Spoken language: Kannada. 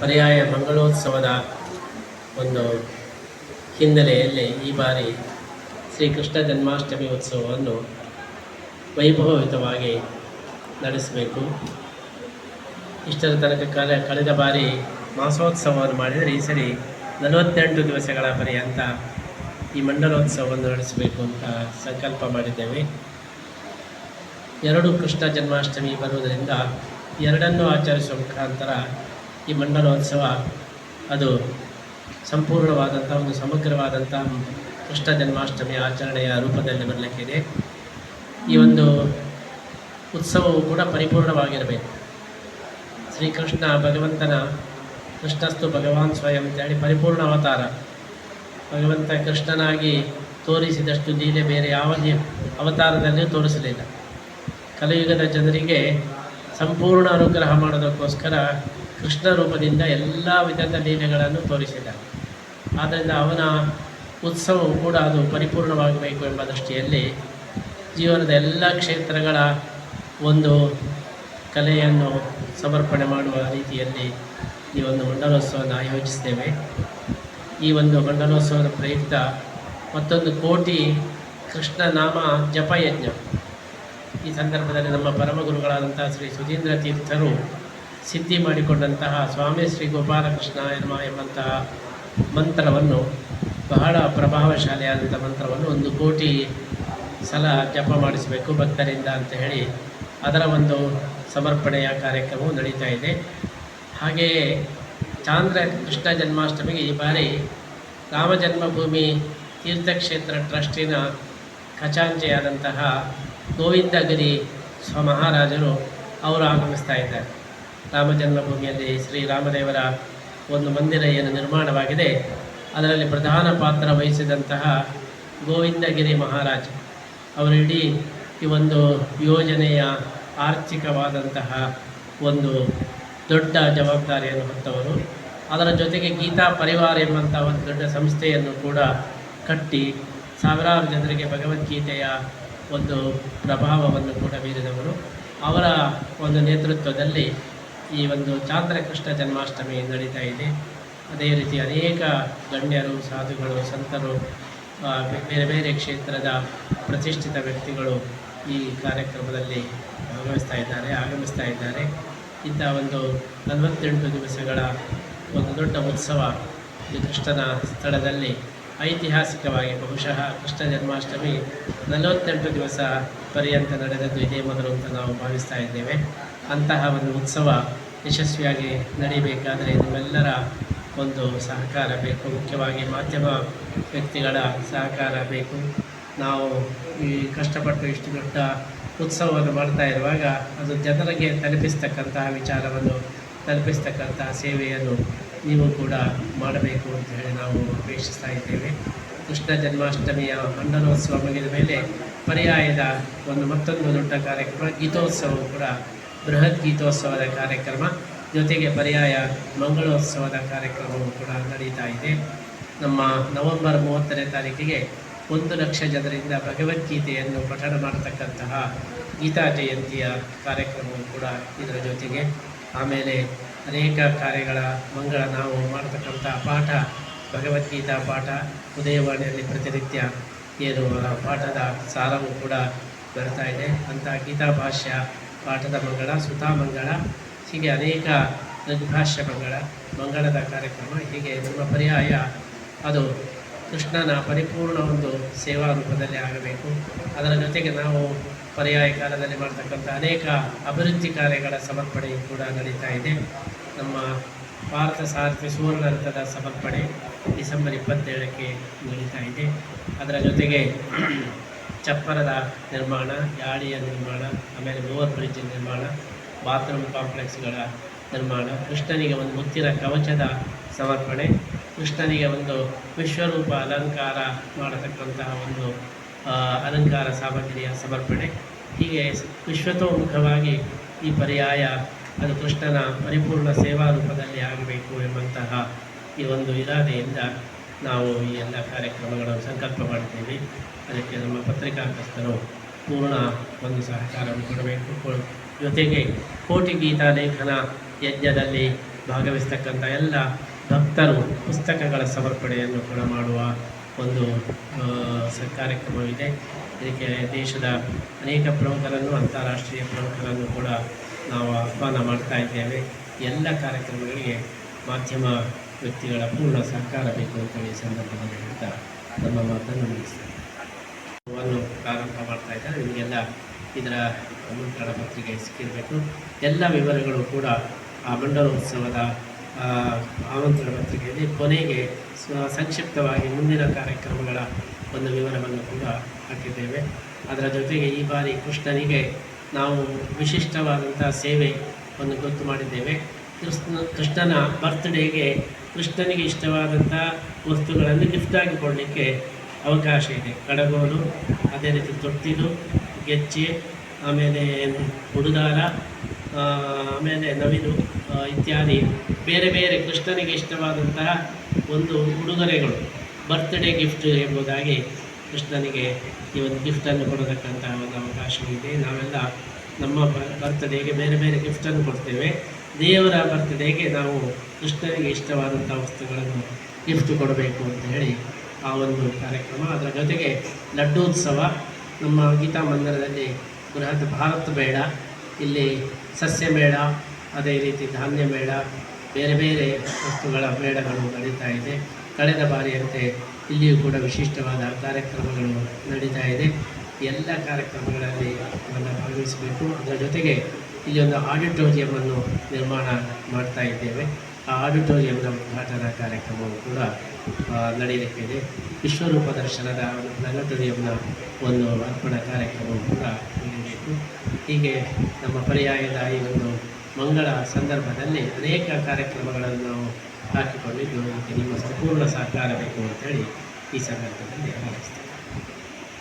ಪರ್ಯಾಯ ಮಂಗಳೋತ್ಸವದ ಒಂದು ಹಿನ್ನೆಲೆಯಲ್ಲಿ ಈ ಬಾರಿ ಶ್ರೀಕೃಷ್ಣ ಜನ್ಮಾಷ್ಟಮಿ ಉತ್ಸವವನ್ನು ವೈಭವಯುತವಾಗಿ ನಡೆಸಬೇಕು. ಇಷ್ಟರ ತನಕ ಕಾಲ ಕಳೆದ ಬಾರಿ ಮಾಸೋತ್ಸವವನ್ನು ಮಾಡಿದರೆ ಈ ಸರಿ ನಲವತ್ತೆಂಟು ದಿವಸಗಳ ಪರ್ಯಂತ ಈ ಮಂಡಲೋತ್ಸವವನ್ನು ನಡೆಸಬೇಕು ಅಂತ ಸಂಕಲ್ಪ ಮಾಡಿದ್ದೇವೆ. ಎರಡು ಕೃಷ್ಣ ಜನ್ಮಾಷ್ಟಮಿ ಬರುವುದರಿಂದ ಎರಡನ್ನೂ ಆಚರಿಸುವ ಮುಖಾಂತರ ಈ ಮಂಡಲೋತ್ಸವ ಅದು ಸಂಪೂರ್ಣವಾದಂಥ ಒಂದು ಸಮಗ್ರವಾದಂಥ ಕೃಷ್ಣ ಜನ್ಮಾಷ್ಟಮಿ ಆಚರಣೆಯ ರೂಪದಲ್ಲಿ ಬರಲಿಕ್ಕಿದೆ. ಈ ಒಂದು ಉತ್ಸವವು ಕೂಡ ಪರಿಪೂರ್ಣವಾಗಿರಬೇಕು. ಶ್ರೀಕೃಷ್ಣ ಭಗವಂತನ ಕೃಷ್ಣಸ್ತು ಭಗವಾನ್ ಸ್ವಯಂ ಅಂತೇಳಿ ಪರಿಪೂರ್ಣ ಅವತಾರ. ಭಗವಂತ ಕೃಷ್ಣನಾಗಿ ತೋರಿಸಿದಷ್ಟು ಲೀಲೆ ಬೇರೆ ಯಾವ ಅವತಾರದಲ್ಲಿಯೂ ತೋರಿಸಲಿಲ್ಲ. ಕಲಿಯುಗದ ಜನರಿಗೆ ಸಂಪೂರ್ಣ ಅನುಗ್ರಹ ಮಾಡೋದಕ್ಕೋಸ್ಕರ ಕೃಷ್ಣ ರೂಪದಿಂದ ಎಲ್ಲ ವಿಧದ ಲೀಲೆಗಳನ್ನು ತೋರಿಸಿದ ಆದ್ದರಿಂದ ಅವನ ಉತ್ಸವವು ಕೂಡ ಅದು ಪರಿಪೂರ್ಣವಾಗಬೇಕು ಎಂಬ ದೃಷ್ಟಿಯಲ್ಲಿ ಜೀವನದ ಎಲ್ಲ ಕ್ಷೇತ್ರಗಳ ಒಂದು ಕಲೆಯನ್ನು ಸಮರ್ಪಣೆ ಮಾಡುವ ರೀತಿಯಲ್ಲಿ ಈ ಒಂದು ಮಂಡಲೋತ್ಸವವನ್ನು ಆಯೋಜಿಸಿದ್ದೇವೆ ಈ ಒಂದು ಮಂಡಲೋತ್ಸವದ ಪ್ರಯುಕ್ತ ಮತ್ತೊಂದು ಕೋಟಿ ಕೃಷ್ಣ ನಾಮ ಜಪಯಜ್ಞ. ಈ ಸಂದರ್ಭದಲ್ಲಿ ನಮ್ಮ ಪರಮಗುರುಗಳಾದಂಥ ಶ್ರೀ ಸುಧೀಂದ್ರ ತೀರ್ಥರು ಸಿದ್ಧಿ ಮಾಡಿಕೊಂಡಂತಹ ಸ್ವಾಮಿ ಶ್ರೀ ಗೋಪಾಲಕೃಷ್ಣ ಎನ್ನುವ ಎಂಬಂತಹ ಮಂತ್ರವನ್ನು, ಬಹಳ ಪ್ರಭಾವಶಾಲಿಯಾದಂಥ ಮಂತ್ರವನ್ನು ಒಂದು ಕೋಟಿ ಸಲ ಜಪ ಮಾಡಿಸಬೇಕು ಭಕ್ತರಿಂದ ಅಂತ ಹೇಳಿ ಅದರ ಒಂದು ಸಮರ್ಪಣೆಯ ಕಾರ್ಯಕ್ರಮವು ನಡೀತಾ ಇದೆ. ಹಾಗೆಯೇ ಚಾಂದ್ರ ಕೃಷ್ಣ ಜನ್ಮಾಷ್ಟಮಿಗೆ ಈ ಬಾರಿ ರಾಮ ಜನ್ಮಭೂಮಿ ತೀರ್ಥಕ್ಷೇತ್ರ ಟ್ರಸ್ಟಿನ ಖಚಾಂಚೆಯಾದಂತಹ ಗೋವಿಂದಗಿರಿ ಸ್ವ ಮಹಾರಾಜರು ಅವರು ಆಗಮಿಸ್ತಾ ಇದ್ದಾರೆ. ರಾಮ ಜನ್ಮಭೂಮಿಯಲ್ಲಿ ಶ್ರೀರಾಮದೇವರ ಒಂದು ಮಂದಿರ ಏನು ನಿರ್ಮಾಣವಾಗಿದೆ. ಅದರಲ್ಲಿ ಪ್ರಧಾನ ಪಾತ್ರ ವಹಿಸಿದಂತಹ ಗೋವಿಂದಗಿರಿ ಮಹಾರಾಜ. ಅವರು ಇಡೀ ಈ ಒಂದು ಯೋಜನೆಯ ಆರ್ಥಿಕವಾದಂತಹ ಒಂದು ದೊಡ್ಡ ಜವಾಬ್ದಾರಿಯನ್ನು ಹೊತ್ತವರು. ಅದರ ಜೊತೆಗೆ ಗೀತಾ ಪರಿವಾರ ಎಂಬಂಥ ಒಂದು ದೊಡ್ಡ ಸಂಸ್ಥೆಯನ್ನು ಕೂಡ ಕಟ್ಟಿ ಸಾವಿರಾರು ಜನರಿಗೆ ಭಗವದ್ಗೀತೆಯ ಒಂದು ಪ್ರಭಾವವನ್ನು ಕೂಡ ಬೀರಿದವರು. ಅವರ ಒಂದು ನೇತೃತ್ವದಲ್ಲಿ ಈ ಒಂದು ಚಾಂದ್ರಕೃಷ್ಣ ಜನ್ಮಾಷ್ಟಮಿ ನಡೀತಾ ಇದೆ. ಅದೇ ರೀತಿ ಅನೇಕ ಗಣ್ಯರು, ಸಾಧುಗಳು, ಸಂತರು ಬೇರೆ ಬೇರೆ ಕ್ಷೇತ್ರದ ಪ್ರತಿಷ್ಠಿತ ವ್ಯಕ್ತಿಗಳು ಈ ಕಾರ್ಯಕ್ರಮದಲ್ಲಿ ಭಾಗವಹಿಸ್ತಾ ಇದ್ದಾರೆ, ಆಗಮಿಸ್ತಾ ಇದ್ದಾರೆ. ಇಂಥ ಒಂದು ನಲವತ್ತೆಂಟು ದಿವಸಗಳ ಒಂದು ದೊಡ್ಡ ಉತ್ಸವ ಈ ಕೃಷ್ಣನ ಸ್ಥಳದಲ್ಲಿ ಐತಿಹಾಸಿಕವಾಗಿ ಬಹುಶಃ ಕೃಷ್ಣ ಜನ್ಮಾಷ್ಟಮಿ ನಲವತ್ತೆಂಟು ದಿವಸ ಪರ್ಯಂತ ನಡೆದದ್ದು ಇದೇ ಮೊದಲು ಅಂತ ನಾವು ಭಾವಿಸ್ತಾ ಇದ್ದೇವೆ. ಅಂತಹ ಒಂದು ಉತ್ಸವ ಯಶಸ್ವಿಯಾಗಿ ನಡೀಬೇಕಾದರೆ ನಿಮ್ಮೆಲ್ಲರ ಒಂದು ಸಹಕಾರ ಬೇಕು. ಮುಖ್ಯವಾಗಿ ಮಾಧ್ಯಮ ವ್ಯಕ್ತಿಗಳ ಸಹಕಾರ ಬೇಕು. ನಾವು ಈ ಕಷ್ಟಪಟ್ಟು ಇಷ್ಟು ದೊಡ್ಡ ಉತ್ಸವವನ್ನು ಮಾಡ್ತಾ ಇರುವಾಗ ಅದು ಜನರಿಗೆ ತಲುಪಿಸ್ತಕ್ಕಂತಹ ವಿಚಾರವನ್ನು, ತಲುಪಿಸ್ತಕ್ಕಂತಹ ಸೇವೆಯನ್ನು ನೀವು ಕೂಡ ಮಾಡಬೇಕು ಅಂತ ಹೇಳಿ ನಾವು ಅಪೇಕ್ಷಿಸ್ತಾ ಇದ್ದೇವೆ. ಕೃಷ್ಣ ಜನ್ಮಾಷ್ಟಮಿಯ ಮಂಡಲೋತ್ಸವ ಮುಗಿದ ಮೇಲೆ ಪರ್ಯಾಯದ ಒಂದು ಮತ್ತೊಂದು ದೊಡ್ಡ ಕಾರ್ಯಕ್ರಮ ಗೀತೋತ್ಸವವು ಕೂಡ ಬೃಹತ್ ಗೀತೋತ್ಸವದ ಕಾರ್ಯಕ್ರಮ, ಜೊತೆಗೆ ಪರ್ಯಾಯ ಮಂಗಳೋತ್ಸವದ ಕಾರ್ಯಕ್ರಮವೂ ಕೂಡ ನಡೀತಾ ಇದೆ. ನಮ್ಮ ನವೆಂಬರ್ ಮೂವತ್ತನೇ ತಾರೀಕಿಗೆ ಒಂದು ಲಕ್ಷ ಜನರಿಂದ ಭಗವದ್ಗೀತೆಯನ್ನು ಪಠಣ ಮಾಡತಕ್ಕಂತಹ ಗೀತಾ ಜಯಂತಿಯ ಕಾರ್ಯಕ್ರಮವು ಕೂಡ ಇದರ ಜೊತೆಗೆ. ಆಮೇಲೆ ಅನೇಕ ಕಾರ್ಯಗಳ ಮಂಗಳ ನಾವು ಮಾಡತಕ್ಕಂಥ ಪಾಠ, ಭಗವದ್ಗೀತಾ ಪಾಠ, ಉದಯವಾಣಿಯಲ್ಲಿ ಪ್ರತಿನಿತ್ಯ ಏನು ಪಾಠದ ಸಾರವು ಕೂಡ ಬರ್ತಾ ಇದೆ. ಅಂತ ಗೀತಾ ಭಾಷ್ಯ ಪಾಠದ ಮಂಗಳ, ಸುತಾ ಮಂಗಳ, ಹೀಗೆ ಅನೇಕ ಲಘುಭಾಷ್ಯ ಮಂಗಳ, ಮಂಗಳದ ಕಾರ್ಯಕ್ರಮ, ಹೀಗೆ ನಮ್ಮ ಪರ್ಯಾಯ ಅದು ಕೃಷ್ಣನ ಪರಿಪೂರ್ಣ ಒಂದು ಸೇವಾ ರೂಪದಲ್ಲಿ ಆಗಬೇಕು. ಅದರ ಜೊತೆಗೆ ನಾವು ಪರ್ಯಾಯ ಕಾಲದಲ್ಲಿ ಮಾಡ್ತಕ್ಕಂಥ ಅನೇಕ ಅಭಿವೃದ್ಧಿ ಕಾರ್ಯಗಳ ಸಮರ್ಪಣೆ ಕೂಡ ನಡೀತಾ ಇದೆ. ನಮ್ಮ ಭಾರತ ಸಾರಥಿ ಸುವರ್ಣ ರಥದ ಸಮರ್ಪಣೆ ಡಿಸೆಂಬರ್ ಇಪ್ಪತ್ತೇಳಕ್ಕೆ ನಡೀತಾ ಇದೆ. ಅದರ ಜೊತೆಗೆ ಚಪ್ಪರದ ನಿರ್ಮಾಣ ಯಾಳಿಯ ನಿರ್ಮಾಣ, ಆಮೇಲೆ ಓವರ್ ಬ್ರಿಡ್ಜ್ ನಿರ್ಮಾಣ, ಬಾತ್ರೂಮ್ ಕಾಂಪ್ಲೆಕ್ಸ್ಗಳ ನಿರ್ಮಾಣ, ಕೃಷ್ಣನಿಗೆ ಒಂದು ಮುತ್ತಿನ ಕವಚದ ಸಮರ್ಪಣೆ, ಕೃಷ್ಣನಿಗೆ ಒಂದು ವಿಶ್ವರೂಪ ಅಲಂಕಾರ ಮಾಡತಕ್ಕಂತಹ ಒಂದು ಅಲಂಕಾರ ಸಾಮಗ್ರಿಯ ಸಮರ್ಪಣೆ. ಹೀಗೆ ವಿಶ್ವತೋಮುಖವಾಗಿ ಈ ಪರ್ಯಾಯ ಅದು ಕೃಷ್ಣನ ಪರಿಪೂರ್ಣ ಸೇವಾ ರೂಪದಲ್ಲಿ ಆಗಬೇಕು ಎಂಬಂತಹ ಈ ಒಂದು ಇರಾದೆಯಿಂದ ನಾವು ಈ ಎಲ್ಲ ಕಾರ್ಯಕ್ರಮಗಳನ್ನು ಸಂಕಲ್ಪ ಮಾಡ್ತೀವಿ. ಅದಕ್ಕೆ ನಮ್ಮ ಪತ್ರಿಕಾಗ್ರಸ್ತರು ಪೂರ್ಣ ಒಂದು ಸಹಕಾರವನ್ನು ಕೊಡಬೇಕು. ಜೊತೆಗೆ ಕೋಟಿ ಗೀತಾ ಲೇಖನ ಯಜ್ಞದಲ್ಲಿ ಭಾಗವಹಿಸ್ತಕ್ಕಂಥ ಎಲ್ಲ ಭಕ್ತರು ಪುಸ್ತಕಗಳ ಸಮರ್ಪಣೆಯನ್ನು ಕೂಡ ಮಾಡುವ ಒಂದು ಕಾರ್ಯಕ್ರಮವಿದೆ. ಇದಕ್ಕೆ ದೇಶದ ಅನೇಕ ಪ್ರಮುಖರನ್ನು, ಅಂತಾರಾಷ್ಟ್ರೀಯ ಪ್ರಮುಖರನ್ನು ಕೂಡ ನಾವು ಆಹ್ವಾನ ಮಾಡ್ತಾ ಇದ್ದೇವೆ. ಎಲ್ಲ ಕಾರ್ಯಕ್ರಮಗಳಿಗೆ ಮಾಧ್ಯಮ ವ್ಯಕ್ತಿಗಳ ಪೂರ್ಣ ಸಹಕಾರ ಬೇಕು ಅಂತೇಳಿ ಈ ಸಂದರ್ಭದಲ್ಲಿ ಹೇಳ್ತಾ ನಮ್ಮ ಮಾತನ್ನು ಮುಗಿಸ್ತೇನೆ. ವನ್ನು ಪ್ರಾರಂಭ ಮಾಡ್ತಾ ಇದ್ದಾರೆ. ನಿಮಗೆಲ್ಲ ಇದರ ಆಮಂತ್ರಣ ಪತ್ರಿಕೆ ಸಿಕ್ಕಿರಬೇಕು. ಎಲ್ಲ ವಿವರಗಳು ಕೂಡ ಆ ಮಂಡಲೋತ್ಸವದ ಆಮಂತ್ರಣ ಪತ್ರಿಕೆಯಲ್ಲಿ ಕೊನೆಗೆ ಸ್ವ- ಸಂಕ್ಷಿಪ್ತವಾಗಿ ಮುಂದಿನ ಕಾರ್ಯಕ್ರಮಗಳ ಒಂದು ವಿವರವನ್ನು ಕೂಡ ಹಾಕಿದ್ದೇವೆ. ಅದರ ಜೊತೆಗೆ ಈ ಬಾರಿ ಕೃಷ್ಣನಿಗೆ ನಾವು ವಿಶಿಷ್ಟವಾದಂಥ ಸೇವೆ ಒಂದು ಗೊತ್ತು ಮಾಡಿದ್ದೇವೆ. ಕೃಷ್ಣ, ಕೃಷ್ಣನ ಬರ್ತ್ಡೇಗೆ ಕೃಷ್ಣನಿಗೆ ಇಷ್ಟವಾದಂಥ ವಸ್ತುಗಳನ್ನು ಗಿಫ್ಟಾಗಿ ಕೊಡಲಿಕ್ಕೆ ಅವಕಾಶ ಇದೆ. ಕಡಗೋಲು, ಅದೇ ರೀತಿ ತೊಟ್ಟಿಲು, ಗೆಜ್ಜೆ, ಆಮೇಲೆ ಉಡುದಾರ ಆಮೇಲೆ ನವಿಲು ಇತ್ಯಾದಿ. ಬೇರೆ ಬೇರೆ ಕೃಷ್ಣನಿಗೆ ಇಷ್ಟವಾದಂತಹ ಒಂದು ಉಡುಗೊರೆಗಳು ಬರ್ತ್ಡೇ ಗಿಫ್ಟ್ ಎಂಬುದಾಗಿ ಕೃಷ್ಣನಿಗೆ ಈ ಒಂದು ಗಿಫ್ಟನ್ನು ಕೊಡತಕ್ಕಂಥ ಒಂದು ಅವಕಾಶವಿದೆ. ನಾವೆಲ್ಲ ನಮ್ಮ ಬರ್ತ್ಡೇಗೆ ಬೇರೆ ಬೇರೆ ಗಿಫ್ಟನ್ನು ಕೊಡ್ತೇವೆ. ದೇವರ ಬರ್ತ್ಡೇಗೆ ನಾವು ಕೃಷ್ಣನಿಗೆ ಇಷ್ಟವಾದಂಥ ವಸ್ತುಗಳನ್ನು ಗಿಫ್ಟ್ ಕೊಡಬೇಕು ಅಂತ ಹೇಳಿ ಆ ಒಂದು ಕಾರ್ಯಕ್ರಮ. ಅದರ ಜೊತೆಗೆ ಲಡ್ಡೋತ್ಸವ ನಮ್ಮ ಗೀತಾ ಮಂದಿರದಲ್ಲಿ ಬೃಹತ್ ಭಾರತ್ ಮೇಳ, ಇಲ್ಲಿ ಸಸ್ಯ ಮೇಳ, ಅದೇ ರೀತಿ ಧಾನ್ಯ ಮೇಳ, ಬೇರೆ ಬೇರೆ ವಸ್ತುಗಳ ಮೇಳಗಳು ನಡೀತಾ ಇದೆ. ಕಳೆದ ಬಾರಿಯಂತೆ ಇಲ್ಲಿಯೂ ಕೂಡ ವಿಶಿಷ್ಟವಾದ ಕಾರ್ಯಕ್ರಮಗಳು ನಡೀತಾ ಇದೆ. ಎಲ್ಲ ಕಾರ್ಯಕ್ರಮಗಳಲ್ಲಿ ಅದನ್ನು ಭಾಗವಹಿಸಬೇಕು. ಅದರ ಜೊತೆಗೆ ಇಲ್ಲಿ ಒಂದು ಆಡಿಟೋರಿಯಮನ್ನು ನಿರ್ಮಾಣ ಮಾಡ್ತಾ ಇದ್ದೇವೆ. ಆ ಆಡಿಟೋರಿಯಂನ ಉದ್ಘಾಟನಾ ಕಾರ್ಯಕ್ರಮವು ಕೂಡ ನಡೆಯಲಿಕ್ಕಿದೆ ವಿಶ್ವರೂಪ ದರ್ಶನದ ಒಂದು ಪ್ಲಾನೆಟೋರಿಯಂನ ಒಂದು ಅರ್ಪಣಾ ಕಾರ್ಯಕ್ರಮವು ಕೂಡ ನಡೆಯಬೇಕು ಹೀಗೆ ನಮ್ಮ ಪರ್ಯಾಯದ ಈ ಒಂದು ಮಂಗಳ ಸಂದರ್ಭದಲ್ಲಿ ಅನೇಕ ಕಾರ್ಯಕ್ರಮಗಳನ್ನು ನಾವು ಹಾಕಿಕೊಂಡಿದ್ದು, ಅದಕ್ಕೆ ನಿಮ್ಮ ಸಂಪೂರ್ಣ ಸಹಕಾರ ಬೇಕು ಅಂತೇಳಿ ಈ ಸಂದರ್ಭದಲ್ಲಿ ಹಾರೈಸ್ತೇನೆ.